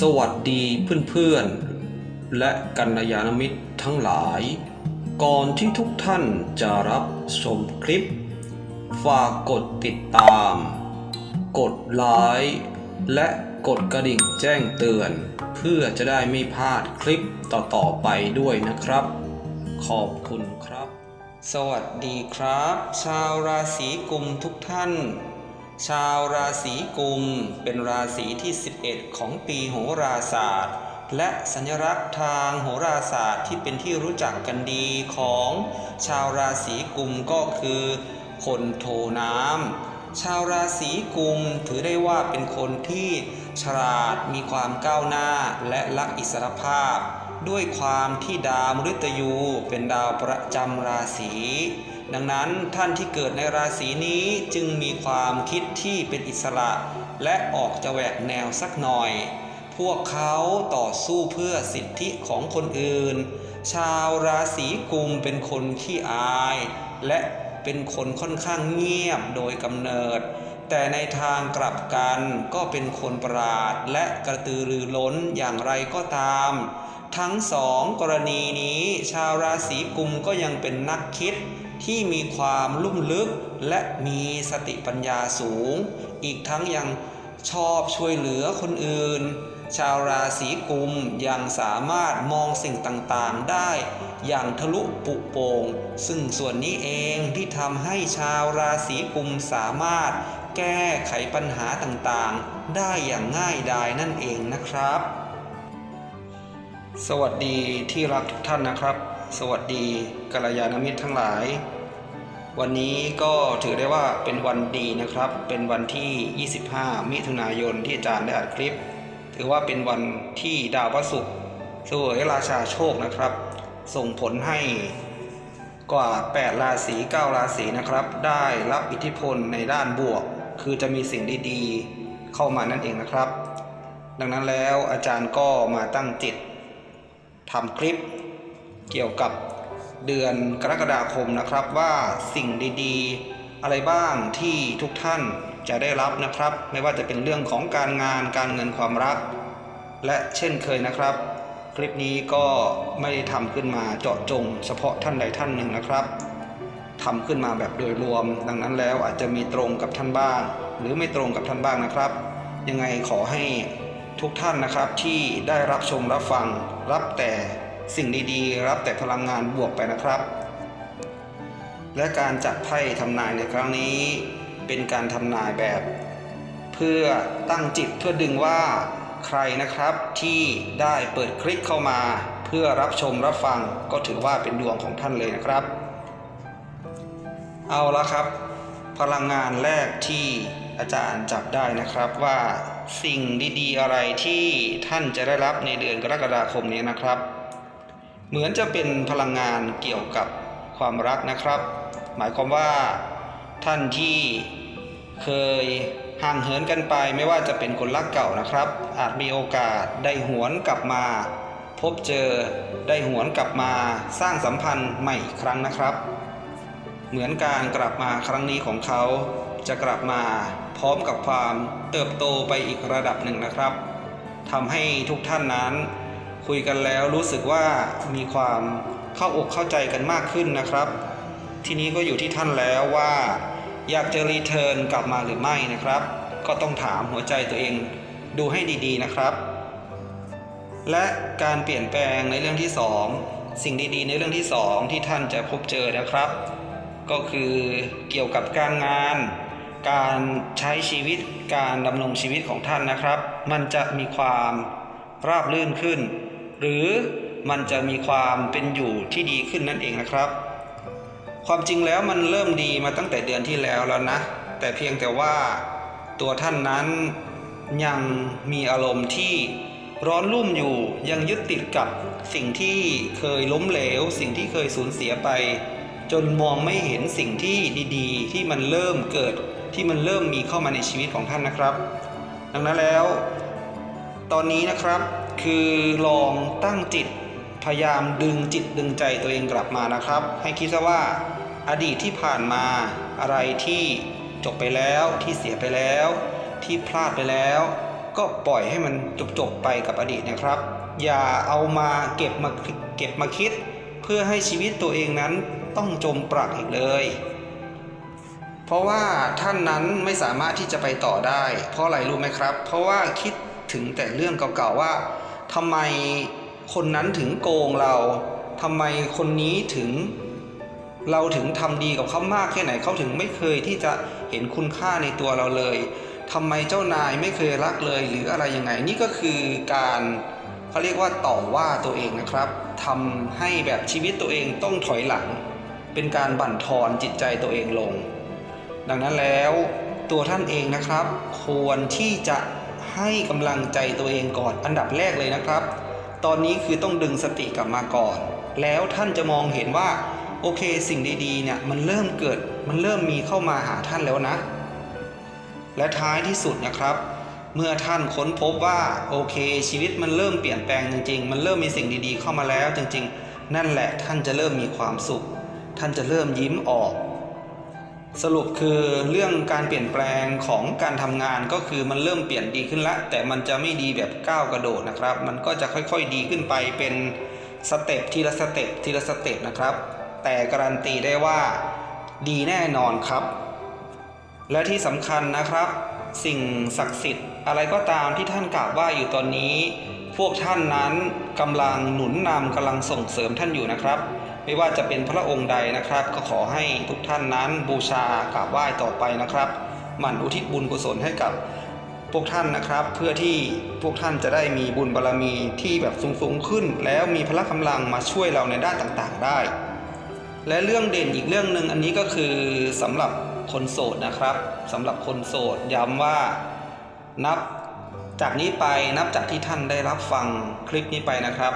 สวัสดีเพื่อนๆ และกัลยาณมิตรทั้งหลาย ก่อนที่ทุกท่านจะรับชมคลิป ฝากกดติดตาม กดไลค์และกดกระดิ่งแจ้งเตือน เพื่อจะได้ไม่พลาดคลิปต่อๆไปด้วยนะครับ ขอบคุณครับ สวัสดีครับ ชาวราศีกุมทุกท่าน ชาวราศีกุมเป็นราศีที่ 11 ของปีโหราศาสตร์ และสัญลักษณ์ทางโหราศาสตร์ที่เป็นที่รู้จักกันดีของ ชาวราศีกุมก็คือคนโทน้ำชาวราศีกุมถือได้ว่าเป็นคนที่ฉลาดมีความก้าวหน้าและรักอิสรภาพ ด้วยความที่ดาวมฤตยูเป็นดาวประจำราศี ดังนั้นท่านที่เกิดในราศีนี้จึงมีความคิดที่เป็นอิสระ และออกจะแหวกแนวสักหน่อย พวกเขาต่อสู้เพื่อสิทธิของคนอื่น ชาวราศีกุมเป็นคนขี้อาย และเป็นคนค่อนข้างเงียบโดยกำเนิด แต่ในทางกลับกันก็เป็นคนประหลาดและกระตือรือร้นอย่างไรก็ตาม ทั้งสองกรณีนี้ชาวราศีกุมก็ยังเป็นนักคิดที่มีความลุ่มลึกและมีสติปัญญาสูง อีกทั้งยังชอบช่วยเหลือคนอื่น ชาวราศีกุมยังสามารถมองสิ่งต่างๆได้ อย่างทะลุปุโปงซึ่งส่วนนี้เองที่ทำให้ชาวราศีกุมสามารถแก้ไขปัญหาต่างๆ ได้อย่างง่ายดายนั่นเองนะครับ สวัสดีที่รักทุกท่านนะครับ สวัสดีกัลยาณมิตรทั้งหลาย วันนี้ก็ถือได้ว่าเป็นวันดีนะครับ เป็นวันที่ 25 มิถุนายนที่อาจารย์ได้อัดคลิป ถือว่าเป็นวันที่ดาวพระศุกร์เสวยราชาโชคนะครับ ส่งผลให้กว่า 8 ราศี 9 ราศีนะครับ ได้รับอิทธิพลในด้านบวก คือจะมีสิ่งดีๆ เข้ามานั่นเองนะครับ ดังนั้นแล้วอาจารย์ก็มาตั้งจิต ทำคลิปเกี่ยวกับเดือนกรกฎาคมนะครับว่าสิ่งดีๆ อะไรบ้างที่ทุกท่านจะได้รับนะครับ ไม่ว่าจะเป็นเรื่องของการงานการเงินความรัก และเช่นเคยนะครับ คลิปนี้ก็ไม่ได้ทำขึ้นมาเจาะจง เฉพาะท่านใดท่านหนึ่งนะครับทำขึ้นมาแบบโดยรวม ดังนั้นแล้วอาจจะมีตรงกับท่านบ้าง หรือไม่ตรงกับท่านบ้างนะครับ ยังไงขอให้ทุกท่านนะครับที่ได้รับชมรับฟัง รับแต่สิ่งดีๆ รับแต่พลังงานบวกไปนะครับ และการจัดไพ่ทำนายในครั้งนี้ เป็นการทำนายแบบ เพื่อตั้งจิตเพื่อดึงว่าใครนะครับที่ได้เปิดคลิกเข้ามา เพื่อรับชมรับฟังก็ถือว่าเป็นดวงของท่านเลยนะครับ เอาละครับ พลังงานแรกที่อาจารย์จับได้นะครับว่า สิ่งดีๆ อะไรที่ท่านจะได้รับในเดือนกรกฎาคมนี้นะครับ เหมือนจะเป็นพลังงานเกี่ยวกับความรักนะครับ หมายความว่าท่านที่เคยห่างเหินกันไปไม่ว่าจะเป็นคนรักเก่านะครับ อาจมีโอกาสได้หวนกลับมา พบเจอได้หวนกลับมาสร้างสัมพันธ์ใหม่อีกครั้งนะครับ เหมือนการกลับมาครั้งนี้ของเขา จะกลับมาพร้อมกับความเติบโตไปอีกระดับหนึ่งนะครับทำให้ทุกท่านนั้น คุยกันแล้วรู้สึกว่ามีความเข้าอกเข้าใจกันมากขึ้นนะครับ ทีนี้ก็อยู่ที่ท่านแล้วว่า อยากจะรีเทิร์นกลับมาหรือไม่นะครับ ก็ต้องถามหัวใจตัวเองดูให้ดีๆนะครับ และการเปลี่ยนแปลงในเรื่องที่สองสิ่งดีๆ ในเรื่องที่สองที่ท่านจะพบเจอนะครับ ก็คือเกี่ยวกับการงาน การใช้ชีวิตการดำรงชีวิตของท่านนะครับ มันจะมีความราบรื่นขึ้น หรือมันจะมีความเป็นอยู่ที่ดีขึ้นนั่นเองนะครับ ความจริงแล้วมันเริ่มดีมาตั้งแต่เดือนที่แล้วแล้วนะ แต่เพียงแต่ว่าตัวท่านนั้นยังมีอารมณ์ที่ร้อนรุ่มอยู่ยังยึดติดกับสิ่งที่เคยล้มเหลว สิ่งที่เคยสูญเสียไป จนมองไม่เห็นสิ่งที่ดี ๆ ที่มันเริ่มเกิด ที่มันเริ่มมีเข้ามาในชีวิตของท่านนะครับ ดังนั้นแล้ว ตอนนี้นะครับคือลองตั้งจิตพยายามดึงจิตดึงใจตัวเองกลับมานะครับ ให้คิดซะว่าอดีตที่ผ่านมาอะไรที่จบไปแล้วที่เสียไปแล้ว ที่พลาดไปแล้ว ก็ปล่อยให้มันจบๆไปกับอดีตนะครับ อย่าเอามาเก็บมาเก็บมาคิด เพื่อให้ชีวิตตัวเองนั้นต้องจมปลักอีกเลย เพราะว่าท่านนั้นไม่สามารถที่จะไปต่อได้ เพราะอะไรรู้ไหมครับ เพราะว่าคิดถึงแต่เรื่องเก่าๆว่าทำไมคนนั้นถึงโกงเราทำไมคนนี้ถึงเราถึงทำดีกับเขามากแค่ไหนเขาถึงไม่เคยที่จะเห็นคุณค่าในตัวเราเลยทำไมเจ้านายไม่เคยรักเลยหรืออะไรยังไง นี่ก็คือการเขาเรียกว่าต่อว่าตัวเองนะครับทำให้แบบชีวิตตัวเองต้องถอยหลัง เป็นการบั่นทอนจิตใจตัวเองลง ดังนั้นแล้วตัวท่านเองนะครับ ควรที่จะให้กำลังใจตัวเองก่อนอันดับแรกเลยนะครับ ตอนนี้คือต้องดึงสติกลับมาก่อน แล้วท่านจะมองเห็นว่าโอเคสิ่งดีๆเนี่ยมันเริ่มเกิดมันเริ่มมีเข้ามาหาท่านแล้วนะ และท้ายที่สุดนะครับ เมื่อท่านค้นพบว่าโอเค ชีวิตมันเริ่มเปลี่ยนแปลงจริงๆ มันเริ่มมีสิ่งดีๆเข้ามาแล้วจริง ๆ นั่นแหละท่านจะเริ่มมีความสุข ท่านจะเริ่มยิ้มออก สรุปคือเรื่องการเปลี่ยนแปลงของการทำงานก็คือมันเริ่มเปลี่ยนดีขึ้นละแต่มันจะไม่ดีแบบก้าวกระโดดนะครับ มันก็จะค่อยๆดีขึ้นไปเป็นสเต็ปทีละสเต็ปทีละสเต็ปนะครับ แต่การันตีได้ว่าดีแน่นอนครับ และที่สำคัญนะครับ สิ่งศักดิ์สิทธิ์อะไรก็ตามที่ท่านกราบไหว้อยู่ตอนนี้ พวกท่านนั้นกำลังหนุนนำกำลังส่งเสริมท่านอยู่นะครับ ไม่ว่าจะเป็นพระองค์ใดนะครับ ก็ขอให้ทุกท่านนั้นบูชากราบไหว้ต่อไปนะครับหมั่นอุทิศบุญกุศลให้กับพวกท่านนะครับ เพื่อที่พวกท่านจะได้มีบุญบารรมีที่แบบสูงๆขึ้น แล้วมีพละกำลังมาช่วยเราในด้านต่างๆได้ และเรื่องเด่นอีกเรื่องหนึ่งอันนี้ก็คือสำหรับคนโสดนะครับสำหรับคนโสดย้ำว่านับจากนี้ไปนับจากที่ท่านได้รับฟังคลิปนี้ไปนะครับ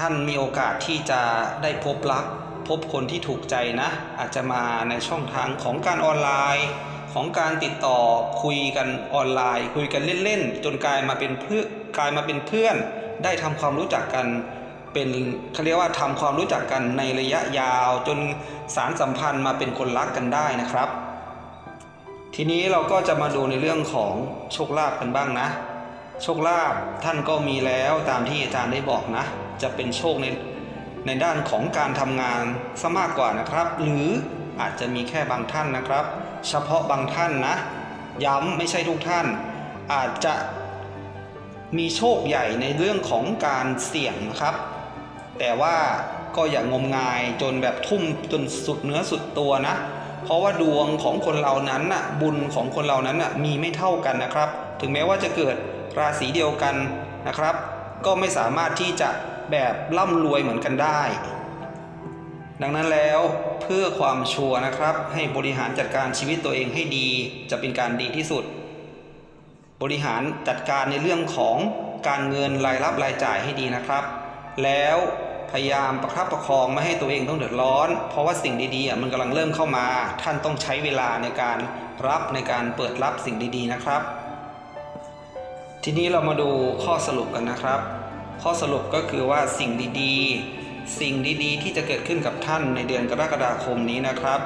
ท่านมีโอกาสที่จะได้พบรัก พบคนที่ถูกใจนะ อาจจะมาในช่องทางของการออนไลน์ ของการติดต่อคุยกันออนไลน์ คุยกันเล่นๆ จนกลายมาเป็นเพื่อกลายมาเป็นเพื่อน ได้ทำความรู้จักกันเป็นเขาเรียกว่าทำความรู้จักกันในระยะยาว จนสารสัมพันธ์มาเป็นคนรักกันได้นะครับ ทีนี้เราก็จะมาดูในเรื่องของโชคลาภกันบ้างนะ โชคลาภท่านก็มีแล้วตามที่อาจารย์ได้บอกนะ จะเป็นโชคในในด้านของการทำงานซะมากกว่านะครับ หรืออาจจะมีแค่บางท่านนะครับ เฉพาะบางท่านนะ ย้ำไม่ใช่ทุกท่าน อาจจะมีโชคใหญ่ในเรื่องของการเสี่ยงนะครับ แต่ว่าก็อย่างมงายจนแบบทุ่มจนสุดเนื้อสุดตัวนะ เพราะว่าดวงของคนเรานั้นน่ะบุญของคนเรานั้นน่ะมีไม่เท่ากันนะครับ ถึงแม้ว่าจะเกิดราศีเดียวกันนะครับ ก็ไม่สามารถที่จะแบบร่ำรวยเหมือนกันได้ ดังนั้นแล้วเพื่อความชัวร์นะครับ ให้บริหารจัดการชีวิตตัวเองให้ดีจะเป็นการดีที่สุด บริหารจัดการในเรื่องของการเงินรายรับรายจ่ายให้ดีนะครับ แล้วพยายามประคับประคองไม่ให้ตัวเองต้องเดือดร้อน เพราะว่าสิ่งดีๆมันกำลังเริ่มเข้ามา ท่านต้องใช้เวลาในการรับในการเปิดรับสิ่งดีๆนะครับ ทีนี้เรามาดูข้อสรุปกันนะครับ ข้อสรุปก็คือว่าสิ่งดีๆ สิ่งดีๆ ที่จะเกิดขึ้นกับท่านในเดือนกรกฎาคมนี้นะครับ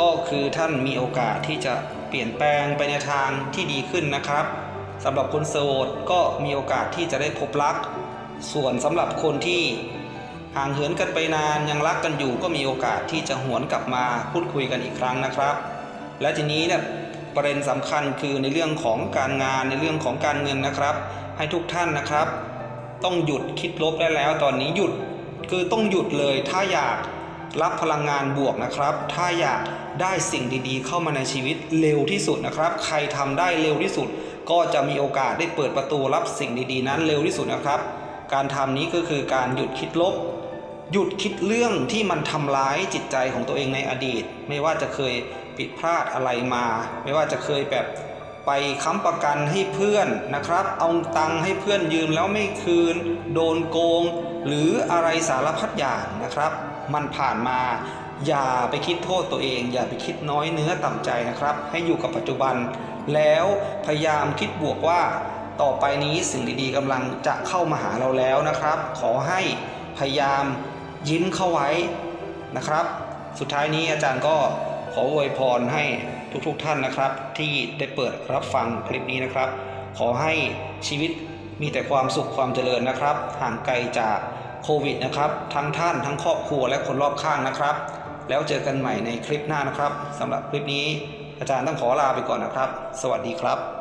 ก็คือท่านมีโอกาสที่จะเปลี่ยนแปลงไปในทางที่ดีขึ้นนะครับสำหรับคนโสดก็มีโอกาสที่จะได้พบรัก ส่วนสำหรับคนที่ห่างเหินกันไปนานยังรักกันอยู่ก็มีโอกาสที่จะหวนกลับมาพูดคุยกันอีกครั้งนะครับ และทีนี้เนี่ยประเด็นสำคัญคือในเรื่องของการงานในเรื่องของการเงินนะครับ ให้ทุกท่านนะครับ ต้องหยุดคิดลบได้แล้ว ตอนนี้หยุดคือต้องหยุดเลย ถ้าอยากรับพลังงานบวกนะครับ ถ้าอยากได้สิ่งดีๆ เข้ามาในชีวิตเร็วที่สุดนะครับ ใครทำได้เร็วที่สุด ก็จะมีโอกาสได้เปิดประตูรับสิ่งดีๆ นั้นเร็วที่สุดนะครับ การทำนี้ก็คือการหยุดคิดลบ หยุดคิดเรื่องที่มันทำร้ายจิตใจของตัวเองในอดีต ไม่ว่าจะเคยผิดพลาดอะไรมา ไม่ว่าจะเคยแบบ ไปค้ำประกันให้เพื่อนนะครับ เอาตังค์ให้เพื่อนยืมแล้วไม่คืน โดนโกง หรืออะไรสารพัดอย่างนะครับ มันผ่านมาอย่าไปคิดโทษตัวเอง อย่าไปคิดน้อยเนื้อต่ำใจนะครับ ให้อยู่กับปัจจุบัน แล้วพยายามคิดบวกว่า ต่อไปนี้สิ่งดีๆกำลังจะเข้ามาหาเราแล้วนะครับ ขอให้พยายามยิ้มเข้าไว้นะครับ สุดท้ายนี้อาจารย์ก็ขออวยพรให้ ทุกๆท่านนะครับ ที่ได้เปิดรับฟังคลิปนี้นะครับ ขอให้ชีวิตมีแต่ความสุขความเจริญนะครับ ห่างไกลจากโควิดนะครับ ทั้งท่านทั้งครอบครัวและคนรอบข้างนะครับ แล้วเจอกันใหม่ในคลิปหน้านะครับสำหรับคลิปนี้ อาจารย์ต้องขอลาไปก่อนนะครับ สวัสดีครับ